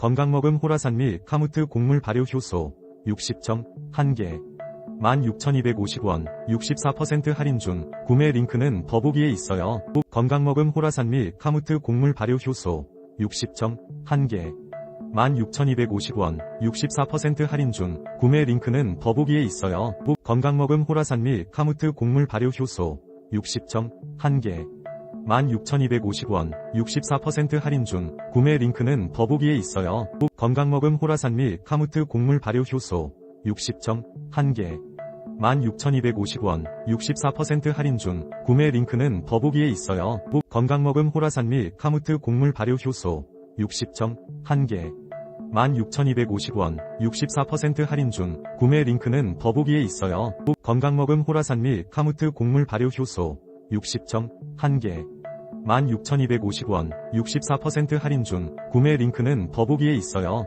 건강먹음 호라산 및 카무트 곡물 발효 효소 60점 1개 16,250원 64% 할인 중 구매 링크는 더보기에 있어요. 건강먹음 호라산 및 카무트 곡물 발효 효소 60점 1개 16,250원 64% 할인 중 구매 링크는 더보기에 있어요. 건강먹음 호라산 및 카무트 곡물 발효 효소 60점 1개 16,250원 64% 할인 중 구매 링크는 더보기에 있어요. 건강먹음 호라산 및 카무트 곡물 발효 효소 60점 1개 16,250원 64% 할인 중 구매 링크는 더보기에 있어요. 건강먹음 호라산 및 카무트 곡물 발효 효소 60점 1개 16,250원 64% 할인 중 구매 링크는 더보기에 있어요. 건강먹음 호라산 및 카무트 곡물 발효 효소 60점 1개 16,250원 64% 할인 중 구매 링크는 더보기에 있어요.